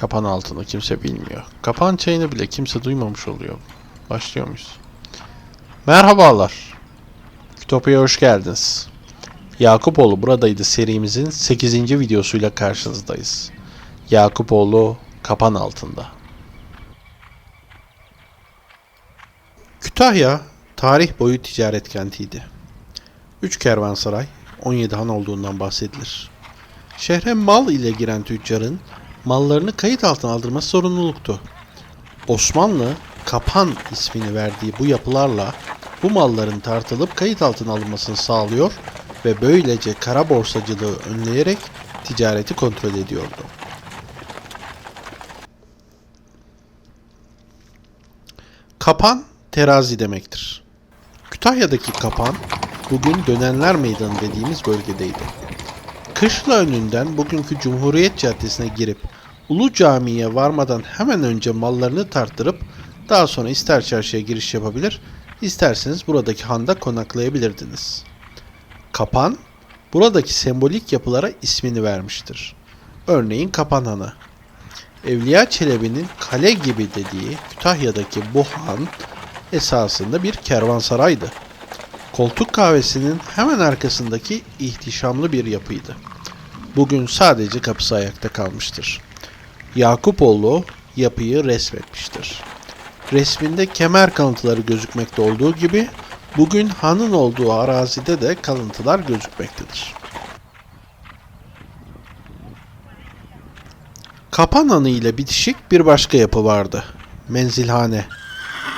Kapan altını kimse bilmiyor. Kapan çayını bile kimse duymamış oluyor. Başlıyor muyuz? Merhabalar. Kütopya'ya hoş geldiniz. Yakupoğlu buradaydı serimizin 8. videosuyla karşınızdayız. Yakupoğlu kapan altında. Kütahya tarih boyu ticaret kentiydi. 3 kervansaray, 17 han olduğundan bahsedilir. Şehre mal ile giren tüccarın mallarını kayıt altına aldırması sorumluluktu. Osmanlı kapan ismini verdiği bu yapılarla bu malların tartılıp kayıt altına alınmasını sağlıyor ve böylece kara borsacılığı önleyerek ticareti kontrol ediyordu. Kapan terazi demektir. Kütahya'daki kapan bugün Dönenler Meydanı dediğimiz bölgedeydi. Kışla önünden bugünkü Cumhuriyet Caddesi'ne girip Ulu Cami'ye varmadan hemen önce mallarını tarttırıp daha sonra ister çarşıya giriş yapabilir, isterseniz buradaki handa konaklayabilirdiniz. Kapan, buradaki sembolik yapılara ismini vermiştir. Örneğin Kapan Hanı. Evliya Çelebi'nin kale gibi dediği Kütahya'daki bu han esasında bir kervansaraydı. Koltuk kahvesinin hemen arkasındaki ihtişamlı bir yapıydı. Bugün sadece kapısı ayakta kalmıştır. Yakupoğlu yapıyı resmetmiştir. Resminde kemer kalıntıları gözükmekte olduğu gibi bugün hanın olduğu arazide de kalıntılar gözükmektedir. Kapan Hanı ile bitişik bir başka yapı vardı. Menzilhane.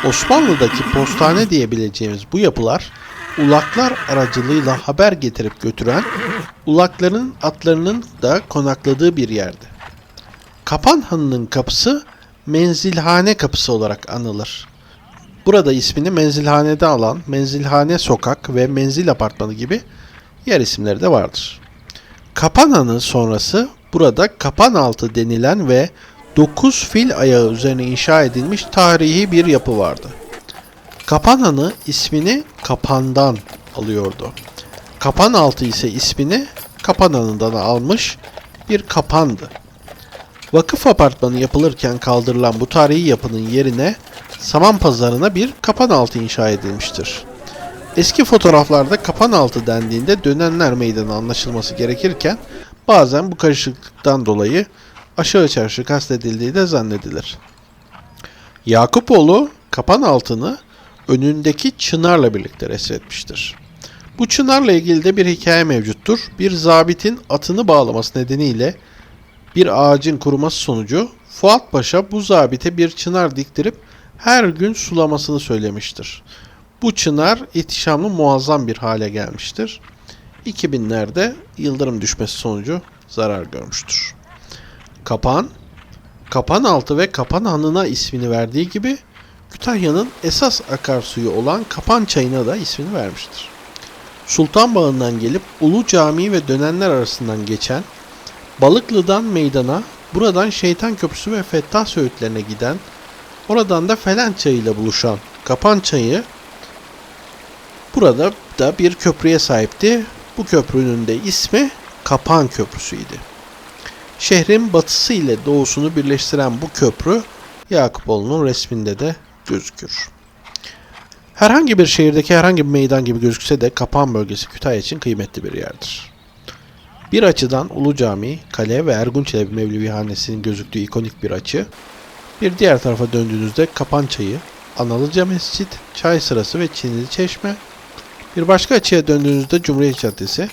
Osmanlı'daki postane diyebileceğimiz bu yapılar ulaklar aracılığıyla haber getirip götüren ulakların atlarının da konakladığı bir yerdi. Kapan Hanı'nın kapısı Menzilhane Kapısı olarak anılır. Burada ismini Menzilhane'de alan Menzilhane Sokak ve Menzil Apartmanı gibi yer isimleri de vardır. Kapan Hanı sonrası burada Kapan Altı denilen ve 9 fil ayağı üzerine inşa edilmiş tarihi bir yapı vardı. Kapan Hanı ismini Kapan'dan alıyordu. Kapan Altı ise ismini Kapan Hanı'ndan almış bir kapandı. Vakıf apartmanı yapılırken kaldırılan bu tarihi yapının yerine Saman Pazarı'na bir kapan altı inşa edilmiştir. Eski fotoğraflarda kapan altı dendiğinde dönenler meydanı anlaşılması gerekirken bazen bu karışıklıktan dolayı aşağı çarşı kastedildiği de zannedilir. Yakupoğlu kapan altını önündeki çınarla birlikte resmetmiştir. Bu çınarla ilgili de bir hikaye mevcuttur. Bir zabitin atını bağlaması nedeniyle bir ağacın kuruması sonucu Fuat Paşa bu zabite bir çınar diktirip her gün sulamasını söylemiştir. Bu çınar ihtişamlı muazzam bir hale gelmiştir. 2000'lerde yıldırım düşmesi sonucu zarar görmüştür. Kapan, Kapan Altı ve Kapan Hanı'na ismini verdiği gibi Kütahya'nın esas akarsuyu olan Kapan Çayı'na da ismini vermiştir. Sultan Bağı'ndan gelip Ulu Camii ve dönenler arasından geçen Balıklı'dan meydana, buradan Şeytan Köprüsü ve Fettah Söğütlerine giden, oradan da Felen Çayı ile buluşan Kapan Çayı burada da bir köprüye sahipti. Bu köprünün de ismi Kapan Köprüsü'ydü. Şehrin batısı ile doğusunu birleştiren bu köprü Yakupoğlu'nun resminde de gözükür. Herhangi bir şehirdeki herhangi bir meydan gibi gözükse de Kapan bölgesi Kütahya için kıymetli bir yerdir. Bir açıdan Ulu Cami, Kale ve Ergun Çelebi Mevlevihanesi'nin gözüktüğü ikonik bir açı. Bir diğer tarafa döndüğünüzde Kapan Çayı, Analıca Mescit, Çay Sırası ve Çinili Çeşme. Bir başka açıya döndüğünüzde Cumhuriyet Caddesi.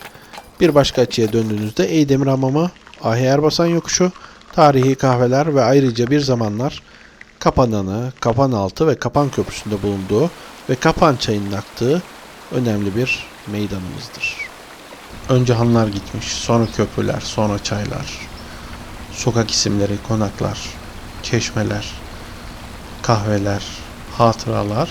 Bir başka açıya döndüğünüzde Eydemir Hamamı, Ahi Erbasan Yokuşu, tarihi kahveler ve ayrıca bir zamanlar Kapan Hanı, Kapan Altı ve Kapan Köprüsü'nde bulunduğu ve Kapan Çayı'nın aktığı önemli bir meydanımızdır. Önce hanlar gitmiş, sonra köprüler, sonra çaylar, sokak isimleri, konaklar, çeşmeler, kahveler, hatıralar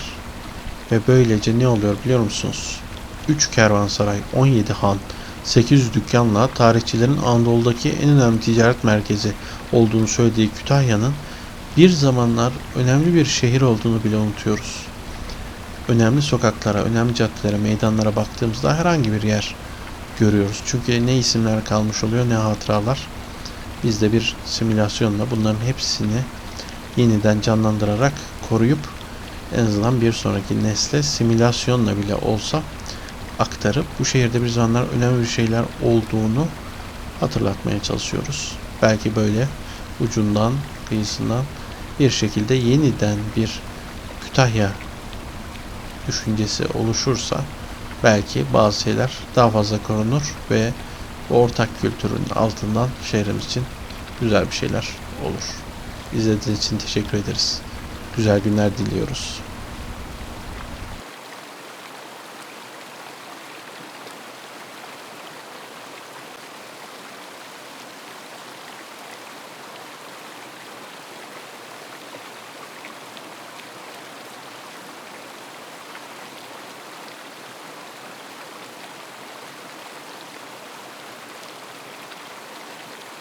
ve böylece ne oluyor biliyor musunuz? 3 kervansaray, 17 han, 800 dükkanla tarihçilerin Anadolu'daki en önemli ticaret merkezi olduğunu söylediği Kütahya'nın bir zamanlar önemli bir şehir olduğunu bile unutuyoruz. Önemli sokaklara, önemli caddelere, meydanlara baktığımızda herhangi bir yer görüyoruz. Çünkü ne isimler kalmış oluyor ne hatıralar. Biz de bir simülasyonla bunların hepsini yeniden canlandırarak koruyup en azından bir sonraki nesle simülasyonla bile olsa aktarıp bu şehirde bir zamanlar önemli bir şeyler olduğunu hatırlatmaya çalışıyoruz. Belki böyle ucundan, kıyısından bir şekilde yeniden bir Kütahya düşüncesi oluşursa belki bazı şeyler daha fazla korunur ve bu ortak kültürün altından şehrimiz için güzel bir şeyler olur. İzlediğiniz için teşekkür ederiz. Güzel günler diliyoruz.